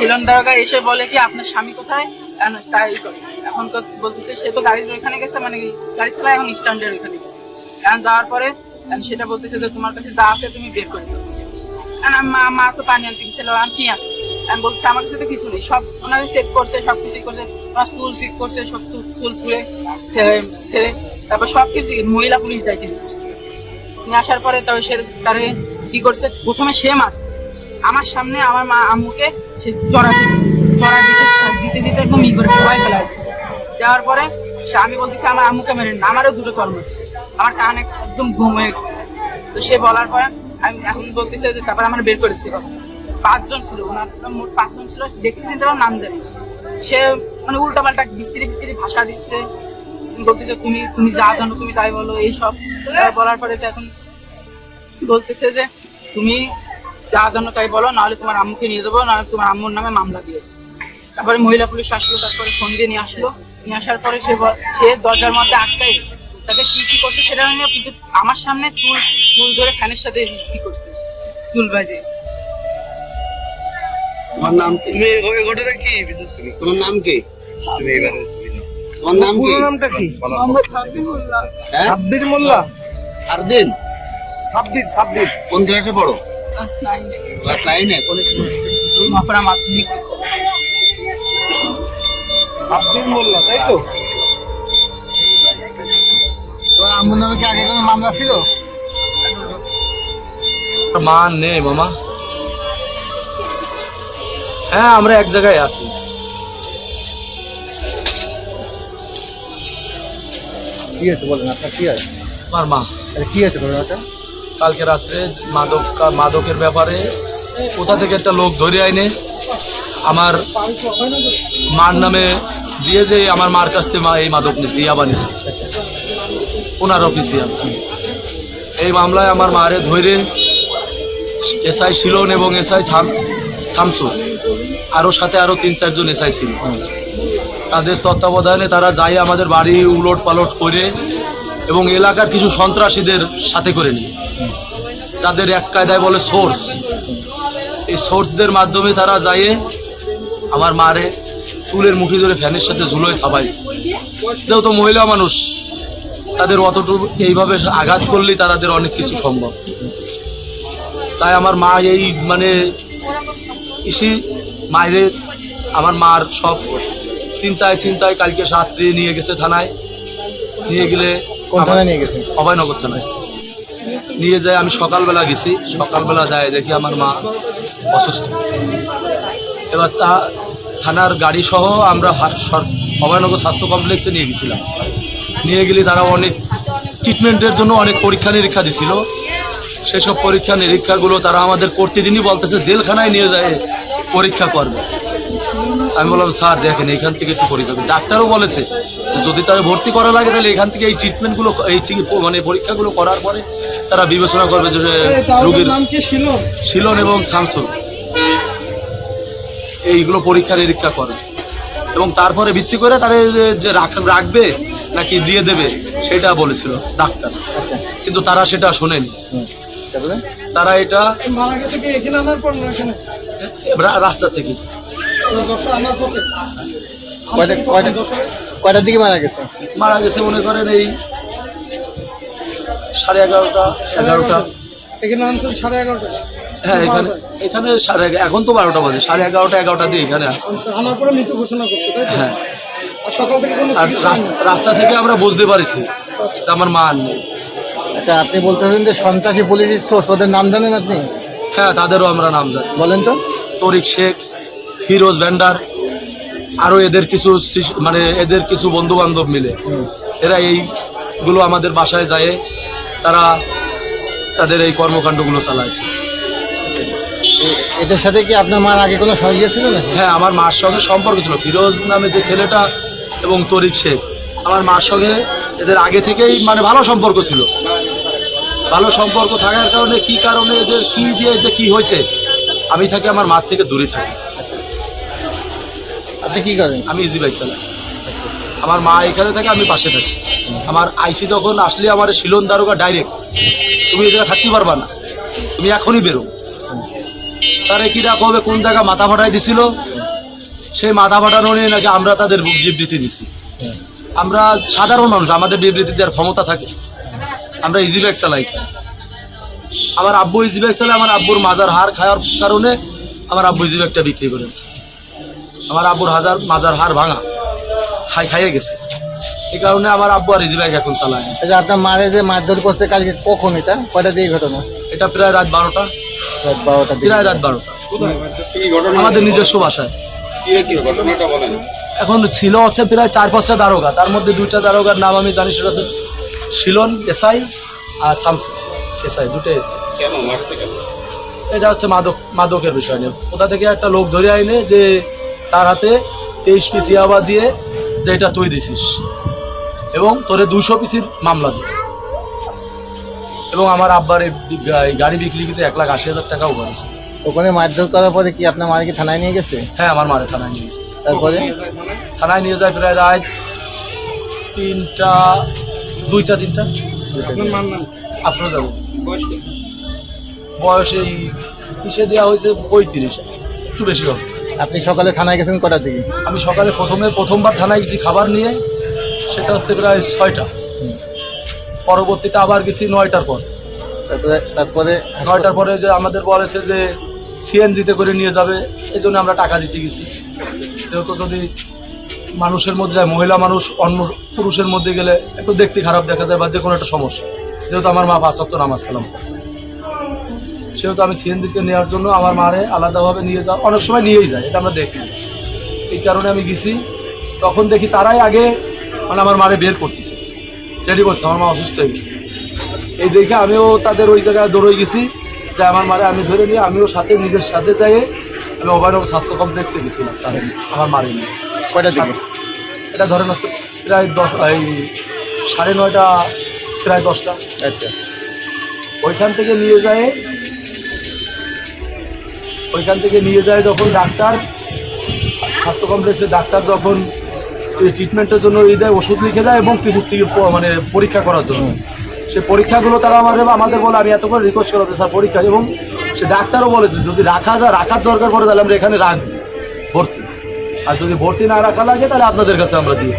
শিলন দারোগা এসে বলে কি আপনার স্বামী কোথায়? তাই এখন তো বলতেছে, সে তো গাড়ির ওইখানে গেছে মানে গাড়ি চালায় এখন স্ট্যান্ডের ওইখানে গেছে। এখন যাওয়ার পরে সেটা বলতেছে যে তোমার কাছে যা আছে তুমি বের করে মা মা তো পানি আনতে গেছিল আমি কি আছে? আমি বলছি আমার কাছে তো কিছু নেই, সব ওনারা চেক করছে, সব কিছুই করছে, ওনার চুল চেক করছে, সব চুল ছুঁড়ে ছেড়ে, তারপর সব কিছু মহিলা পুলিশ দায়িত্ব নিয়ে আসার পরে তবে সে তারে কি করছে? প্রথমে সে মারছে। আমার সামনে আমার মা, আম্মুকে সে চড়া চড়া দিতে দিতে দিতে একদম ই করে সবাই ফেলা দেওয়ার পরে সে আমি বলতেছি, আমার আম্মুকে মেরে না। আমারও দুটো চর মারছে আমার কান একদম ঘুম হয়ে গেছে। তো সে বলার পরে আমি এখন বলতেছে যে, তারপর আমার বের করেছে। পাঁচজন ছিল, ওনার মোট পাঁচজন ছিল। দেখতে চিনতে পারলাম নাম জানি সে মানে উল্টা পাল্টা বিস্তিরি বিস্তিরি ভাষা দিচ্ছে। বলতেছে, তুমি তুমি যা জানো তুমি তাই বলো, এইসব। বলার পরে তো এখন বলতেছে যে, তুমি যা জানো তাই বলো নাহলে তোমার আম্মুকে নিয়ে যাব নাহলে তোমার আম্মুর নামে মামলা দিয়ে তারপরে মহিলা পুলিশ আসলো তারপরে ফোন দিয়ে নিয়ে আসলো। নিয়ে আসার পরে সে সে দরজার মধ্যে আটকাই তাকে কি কি করছে সেটা না, কিন্তু আমার সামনে চুল চুল ধরে ফ্যানের সাথে কি করছে? চুল বাজে তোমার নাম কি? তুমি ওই ঘটনা কি তোমার নাম কি? তুমি এবারে তোমার নাম কি? নামটা কি? মোহাম্মদ সাবিহুল্লাহ হ্যাঁ? সাব্বির মোল্লা? সারদিন সাব্বির সাব্বির। কোন ক্লাসে পড়ো? ক্লাস নাইনে কোন স্কুল মকরা মাধ্যমিক। সাব্বির মোল্লা তাই তো? তোমার আম্মুর নামে কি আগে কোনো মামলা ছিল? মা নেই মামা। হ্যাঁ আমরা এক জায়গায় আছি। কি আছে বলেন আপনার কি আছে? আমার মা। আচ্ছা, কি আছে ঘটনাটা? কালকে রাত্রে মাদক, মাদকের ব্যাপারে কোথা থেকে একটা লোক ধরে আইনে, আমার মার নামে দিয়ে যে আমার মার কাছ থেকে মা এই মাদক নিচ্ছে ইয়াবা নিচ্ছে ওনার অফিসে এই মামলায় আমার মারে ধরে এসআই শিলন এবং এসআই শামসুর আরও সাথে আরও তিন চারজন এসআই ছিল। তাদের তত্ত্বাবধানে তারা যাই আমাদের বাড়ি উলট পালট করে এবং এলাকার কিছু সন্ত্রাসীদের সাথে করে নিয়ে। যাদের এক কায়দায় বলে সোর্স এই সোর্সদের মাধ্যমে তারা যাইয়ে আমার মারে চুলের মুঠি ধরে ফ্যানের সাথে ঝুলোয় থাবাইছে যেহেতু মহিলা মানুষ। তাদের অতটুকু এইভাবে আঘাত করলেই তাদের অনেক কিছু সম্ভব। তাই আমার মা এই মানে ইসি মায়ের আমার মার সব চিন্তায় চিন্তায় কালকে রাত্রি নিয়ে গেছে থানায়। নিয়ে গেলে কোন থানায় নিয়ে গেছেন অভয়নগর থানায়। নিয়ে যায় আমি সকালবেলা গেছি। সকালবেলা যায় দেখি আমার মা অসুস্থ। এবার তা থানার গাড়ি সহ আমরা অভয়নগর স্বাস্থ্য কমপ্লেক্সে নিয়ে গেছিলাম। নিয়ে গেলে তারা অনেক ট্রিটমেন্টের জন্য অনেক পরীক্ষা নিরীক্ষা দিছিল। সেসব পরীক্ষা নিরীক্ষাগুলো তারা আমাদের প্রতিদিনই বলতেছে জেলখানায় নিয়ে যায় পরীক্ষা করবে। আমি বললাম স্যার দেখেন এখান থেকে একটু পরীক্ষা। ডাক্তারও বলেছে যদি তারা ভর্তি করা লাগে তাহলে এখান থেকে এই ট্রিটমেন্টগুলো এই মানে পরীক্ষাগুলো করার পরে তারা বিবেচনা করবে যে রোগীর নাম কি? ছিল শিলন এবং শামসুল এইগুলো পরীক্ষা নিরীক্ষা করে। এবং তারপরে ভিত্তি করে তারা যে- রাখবে নাকি দিয়ে দেবে সেটা বলেছিল ডাক্তার। আচ্ছা। কিন্তু তারা সেটা শোনেনি। তারা এটা রাস্তা থেকে। কয়টা কয়টা কয়টার দিকে মারা গেছে? মারা গেছে মনে করেন এই সাড়ে এগারোটা। এগারোটা। এখানে আনছেন সাড়ে এগারোটা? হ্যাঁ এখানে এখানে সাড়ে এখন তো বারোটা বাজে সাড়ে এগারোটা এগারোটা দিয়ে এখানে আনার পরে মৃত্যু ঘোষণা করছে হ্যাঁ। আর রাস্তা থেকে আমরা বুঝতে পারছি আমার মা নেই। আচ্ছা আপনি বলতেছেন যে সন্ত্রাসী পুলিশের সোর্স ওদের নাম জানেন আপনি? হ্যাঁ তাদেরও আমরা নাম জানি। বলেন তো। তরিক শেখ ফিরোজ ভ্যান্ডার আরও এদের কিছু মানে এদের কিছু বন্ধু বান্ধব মিলে। এরা এইগুলো আমাদের বাসায় যায় তারা তাদের এই কর্মকাণ্ডগুলো চালাইছে এদের সাথে কি আপনার মার আগে কোনো সহিয়ে ছিল না হ্যাঁ আমার মার সঙ্গে সম্পর্ক ছিল। ফিরোজ নামে যে ছেলেটা এবং তরিক শেখ আমার মার সঙ্গে এদের আগে থেকেই মানে ভালো সম্পর্ক ছিল। ভালো সম্পর্ক থাকার কারণে কি কারণে এদের কি দিয়ে যে কি হয়েছে আমি থাকি আমার মার থেকে দূরে থাকি। আপনি কি করেন? আমি ইজি বাইক চালাই। আমার মা এখানে থাকে, আমি পাশে থাকি। আমার আইসি যখন আসলে আমার শিলন দারোগা ডাইরেক্ট তুমি এখানে থাকতে পারবা না। তুমি এখনই বেরো। তারে কিরা কবে কোন জায়গা মাথা ফাটাই দিছিল? সেই মাথা ফাটানো নিয়ে নাকি আমরা তাদের বিবৃতি দিছি। আমরা সাধারণ মানুষ, আমাদের বিবৃতি দেওয়ার ক্ষমতা থাকে। আমরা ইজি ব্যাগ চালাই। আমার আব্বু ইজি ব্যাগ চালাই আমার আব্বুর মাজার হার খাওয়ার কারণে আমার আব্বু ইজি ব্যাগটা বিক্রি করে আমার আব্বুর হাজার মাজার হার ভাঙা খাই খাইয়ে গেছে। এই কারণে আমার আব্বু আর ব্যাগ এখন চালায় না। আপনার মারে যে মারধর করছে কালকে কখন এটা? কয়টা দিয়ে ঘটনা? এটা প্রায় রাত বারোটা। রাত বারোটা প্রায় রাত বারোটা। আমাদের নিজস্ব বাসায়। কি হয়েছিল? ঘটনাটা বলেন। এখন ছিল হচ্ছে প্রায় চার পাঁচটা দারোগা। তার মধ্যে দুইটা দারোগার নাম আমি জানি সেটা হচ্ছে শিলন এসআই আর শামসু এসআই দুটো এসআই। কেন? মারছে কেন? এটা হচ্ছে মাদক মাদকের বিষয় নিয়ে। কোথা থেকে একটা লোক ধরে আইনে যে তার হাতে তেইশ পিস ইয়াবা দিয়ে যে এটা তুই দিছিস। এবং তোরে দুশো পিসির মামলা দিয়ে। এবং আমার আব্বার এই গাড়ি বিক্রি কিন্তু এক লাখ আশি হাজার টাকাও করেছে। ওখানে মারধর করার পরে কি আপনার মারে কি থানায় নিয়ে গেছে? হ্যাঁ আমার মারে থানায় নিয়ে গেছে। তারপরে? থানায় নিয়ে যায় প্রায় রাত তিনটা দুইটা তিনটা। আপনার যাব? বয়স এই কিসে দেওয়া হয়েছে পঁয়ত্রিশ একটু বেশি হবে। আপনি সকালে থানায় গেছেন কটার দিকে আমি সকালে প্রথমে প্রথমবার থানায় গেছি খাবার নিয়ে সেটা হচ্ছে প্রায় ছয়টা। পরবর্তীতে আবার গেছি নয়টার পর। তারপরে তারপরে নয়টার পরে যে আমাদের বলেছে যে সিএনজিতে করে নিয়ে যাবে এই জন্য আমরা টাকা দিতে গেছি। যেহেতু যদি মানুষের মধ্যে যায় মহিলা মানুষ অন্য পুরুষের মধ্যে গেলে একটু দেখতে খারাপ দেখা যায় বা যে কোনো একটা সমস্যা। যেহেতু আমার মা পাঁচ নামাজ কালাম। সেহেতু আমি সিএনজিতে নেওয়ার জন্য আমার মারে আলাদাভাবে নিয়ে যাওয়া অনেক সময় নিয়েই যায় এটা আমরা দেখি। এই কারণে আমি গেছি। তখন দেখি তারাই আগে মানে আমার মারে বের করতেছে। রেডি করছে আমার মা অসুস্থ হয়ে গেছে। এই দেখে আমিও তাদের ওই জায়গায় দৌড়ে গেছি যে আমার মারে আমি ধরে নিয়ে আমিও সাথে নিজের সাথে যাই আমি অভয়নগর স্বাস্থ্য কমপ্লেক্সে গেছিলাম তাদের আমার মারে নিয়ে। কয়টা দিকে? এটা ধরেন হচ্ছে প্রায় দশ এই সাড়ে নয়টা প্রায় দশটা। আচ্ছা। ওইখান থেকে নিয়ে যায় ওইখান থেকে নিয়ে যায় যখন ডাক্তার, স্বাস্থ্য কমপ্লেক্সে ডাক্তার যখন ট্রিটমেন্টের জন্য এই দেয়, ওষুধ লিখে দেয় এবং কিছু মানে পরীক্ষা করার জন্য। সে পরীক্ষাগুলো তারা আমাদের আমাদের বলে, আমি এত করে রিকোয়েস্ট করাতে স্যার পরীক্ষা। এবং সে ডাক্তারও বলেছে, যদি রাখা যায়, রাখার দরকার পড়ে তাহলে আমরা এখানে রাখব, ভর্তি। আর যদি ভর্তি না রাখা লাগে, তাহলে আপনাদের কাছে আমরা দিই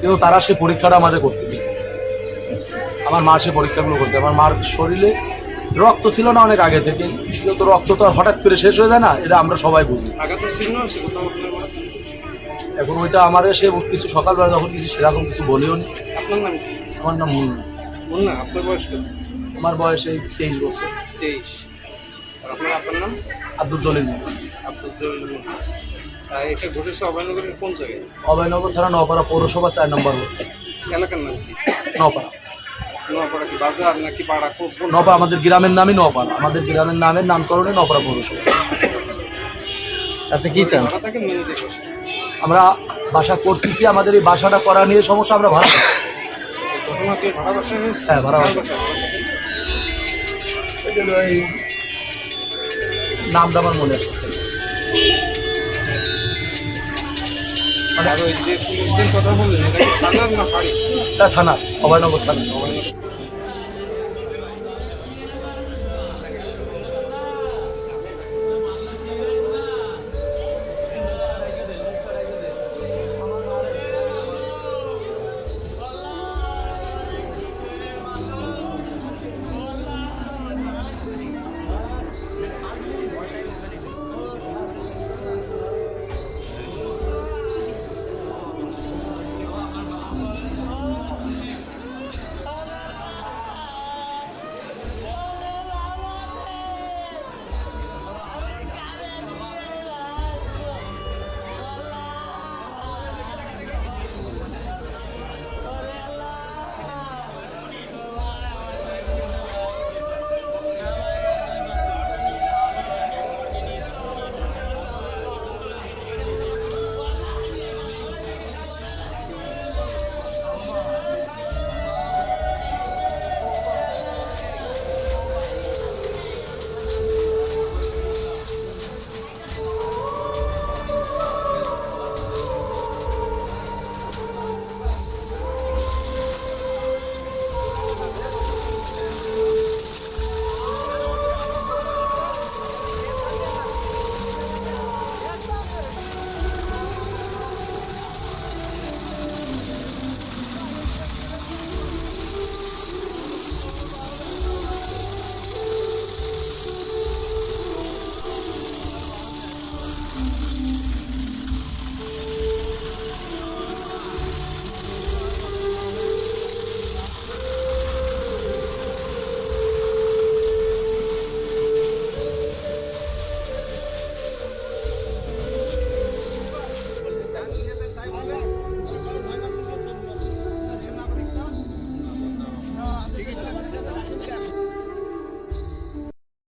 কিন্তু তারা সে পরীক্ষাটা আমাদের করতে আমার মা সে পরীক্ষাগুলো করতে, আমার মার শরীরে রক্ত ছিল না অনেক আগে থেকে। যেহেতু রক্ত তো আর হঠাৎ করে শেষ হয়ে যায় না এটা আমরা সবাই বুঝি। এখন ওইটা আমার সে কিছু সকালবেলা যখন কিছু সেরকম কিছু বলিও নি। আপনার নাম আমার নাম মুন্না। মুন্না আপনার বয়স আমার বয়স এই তেইশ বছর। তেইশ। আপনার আপনার নাম? আব্দুল জলিল। আব্দুল জলিল এটা ঘটেছে অভয়নগরের কোন জায়গায়? অভয়নগর থানা নপাড়া পৌরসভা চার নম্বর এলাকার নাম কি? নপাড়া নোয়াপাড়া কি বাজার নাকি পাড়া কোন কোন- নপাড়া আমাদের গ্রামের নামই নপাড়া আমাদের গ্রামের নামের নামকরণে নপাড়া পৌরসভা। আপনি কি চান? মেনে আমরা বাসা করতেছি আমাদের এই বাসাটা করা নিয়ে সমস্যা আমরা ভালো ভাড়া হ্যাঁ, ভাড়া? নামটা আমার মনে আছে। আর ওই যে পুলিশদের কথা বললেন এটা থানার না বাড়ি এটা থানা অভয়নগর থানা অভয়নগর